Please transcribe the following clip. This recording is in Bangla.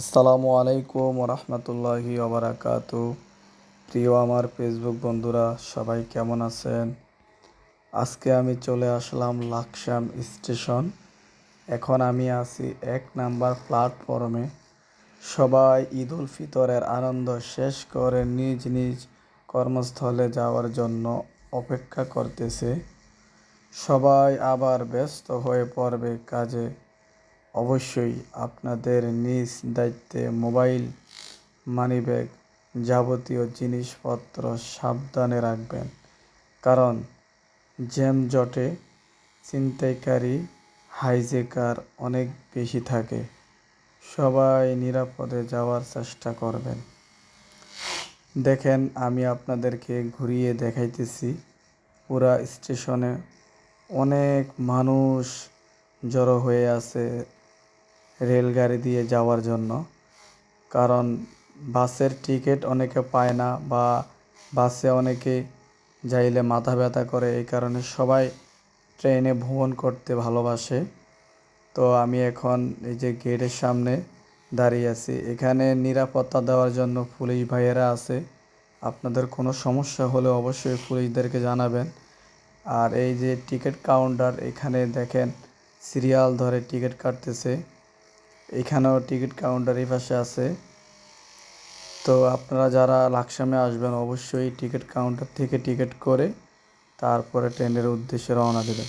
আসসালামু আলাইকুম রহমতুল্লাহি ওবরাকাত। প্রিয় আমার ফেসবুক বন্ধুরা, সবাই কেমন আছেন? আজকে আমি চলে আসলাম লাকসাম স্টেশন। এখন আমি আছি এক নাম্বার প্ল্যাটফর্মে। সবাই ঈদ উল ফিতরের আনন্দ শেষ করে নিজ নিজ কর্মস্থলে যাওয়ার জন্য অপেক্ষা করতেছে। সবাই আবার ব্যস্ত হয়ে পড়বে কাজে। অবশ্যই আপনাদের নিজ দায়িত্বে মোবাইল মানিব্যাগ যাবতীয় জিনিসপত্র সাবধানে রাখবেন। কারণ জ্যামজটে ছিনতাইকারী হাইজেকার অনেক বেশি থাকে। সবাই নিরাপদে যাওয়ার চেষ্টা করবেন। দেখেন, আমি আপনাদেরকে ঘুরিয়ে দেখাইতেছি। পুরা স্টেশনে অনেক মানুষ জড়ো হয়ে আছে রেলগাড়ি দিয়ে যাওয়ার জন্য। কারণ বাসের টিকিট অনেকে পায় না বা বাসে অনেকে যাইলে মাথা ব্যথা করে, এই কারণে সবাই ট্রেনে ভ্রমণ করতে ভালোবাসে। তো আমি এখন এই যে গেটের সামনে দাঁড়িয়ে আছি। এখানে নিরাপত্তা দেওয়ার জন্য পুলিশ ভাইয়েরা আছে। আপনাদের কোনো সমস্যা হলে অবশ্যই পুলিশদেরকে জানাবেন। আর এই যে টিকিট কাউন্টার, এখানে দেখেন সিরিয়াল ধরে টিকিট কাটতেছে। এখানেও টিকিট কাউন্টার এই পাশে আছে। তো আপনারা যারা লাকসামে আসবেন, অবশ্যই টিকিট কাউন্টার থেকে টিকিট করে তারপরে ট্রেনের উদ্দেশ্যে রওনা দেবেন।